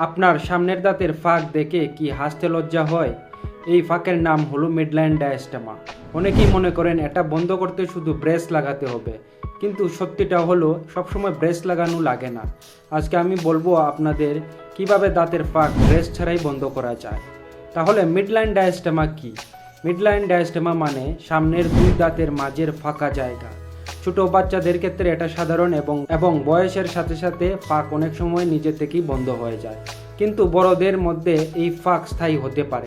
আপনার সামনের দাঁতের ফাঁক দেখে কি হাসতে লজ্জা হয়? এই ফাঁকের নাম হলো মিডল্যান্ড ডায়াস্টেমা। অনেকেই মনে করেন এটা বন্ধ করতে শুধু ব্রেস লাগাতে হবে। কিন্তু সত্যিটা হলো, সবসময় ব্রেস লাগানো লাগে না। আজকে আমি বলব আপনাদের কীভাবে দাঁতের ফাঁক ব্রেস ছাড়াই বন্ধ করা যায়। তাহলে মিডল্যান্ড ডায়াস্টেমা কি? মিডল্যান্ড ডায়াস্টেমা মানে সামনের দুই দাঁতের মাঝের ফাঁকা জায়গা। ছোট বাচ্চাদের ক্ষেত্রে এটা সাধারণ এবং এবং বয়সের সাথে সাথে ফাঁক অনেক সময় নিজে থেকেই বন্ধ হয়ে যায়। কিন্তু বড়দের মধ্যে এই ফাঁক স্থায়ী হতে পারে।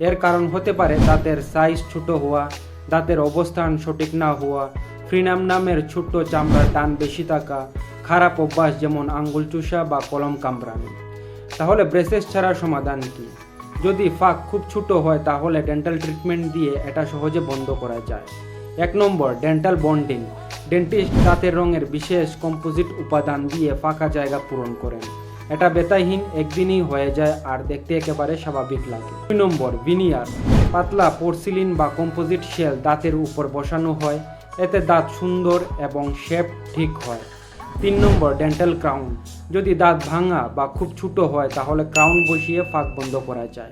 এর কারণ হতে পারে দাঁতের সাইজ ছোট হওয়া, দাঁতের অবস্থান সঠিক না হওয়া, ফ্রিনাম নামের ছোট্ট চামড়ার টান বেশি থাকা, খারাপ অভ্যাস যেমন আঙ্গুল চুষা বা কলম কামড়ানো। তাহলে ব্রেসেস ছাড়া সমাধান কি? যদি ফাঁক খুব ছোট হয় তাহলে ডেন্টাল ট্রিটমেন্ট দিয়ে এটা সহজে বন্ধ করা যায়। এক নম্বর ডেন্টাল বন্ডিং ডেন্টিস্ট দাঁতের রঙের বিশেষ কম্পোজিট উপাদান দিয়ে ফাঁকা জায়গা পূরণ করেন। এটা বেতাহীন একদিনই হয়ে যায় আর দেখতে একেবারে স্বাভাবিক লাগে। দুই নম্বর, ভিনিয়ার। পাতলা পোর্সিলিন বা কম্পোজিট শেল দাঁতের উপর বসানো হয়। এতে দাঁত সুন্দর এবং শেপ ঠিক হয়। তিন নম্বর, ডেন্টাল ক্রাউন। যদি দাঁত ভাঙা বা খুব ছোট হয়, তাহলে ক্রাউন বসিয়ে ফাঁক বন্ধ করা যায়।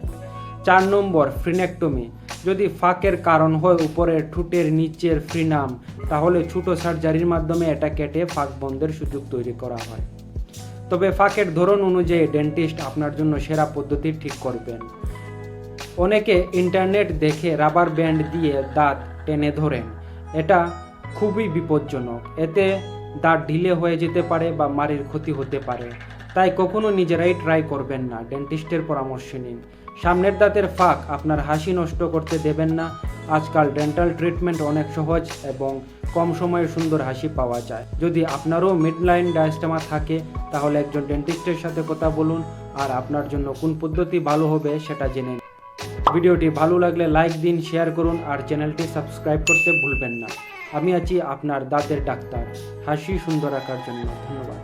চার নম্বর, ফ্রিনেক্টমি। যদি ফাঁকের কারণ হয় উপরের ঠোঁটের নিচের ফ্রিনাম, তাহলে ছোট সার্জারির মাধ্যমে এটা কেটে ফাঁক বন্ধের সুযোগ তৈরি করা হয়। তবে ফাঁকের ধরন অনুযায়ী ডেন্টিস্ট আপনার জন্য সেরা পদ্ধতি ঠিক করবেন। অনেকে ইন্টারনেট দেখে রাবার ব্যান্ড দিয়ে দাঁত টেনে ধরেন। এটা খুবই বিপজ্জনক। এতে দাঁত ঢিলে হয়ে যেতে পারে বা মারির ক্ষতি হতে পারে। তাই কখনো নিজেরাই ট্রাই করবেন না। ডেন্টিস্টের পরামর্শ নিন। সামনের দাঁতের ফাঁক আপনার হাসি নষ্ট করতে দেবেন না। আজকাল ডেন্টাল ট্রিটমেন্ট অনেক সহজ এবং কম সময়ে সুন্দর হাসি পাওয়া যায়। যদি আপনারও মিডলাইন ডায়াস্টেমা থাকে, তাহলে একজন ডেন্টিস্টের সাথে কথা বলুন আর আপনার জন্য কোন পদ্ধতি ভালো হবে সেটা জেনে নিন। ভিডিওটি ভালো লাগলে লাইক দিন শেয়ার করুন আর চ্যানেলটি সাবস্ক্রাইব করতে ভুলবেন না। আমি আছি আপনার দাঁতের ডাক্তার। হাসি সুন্দর রাখার জন্য। ধন্যবাদ।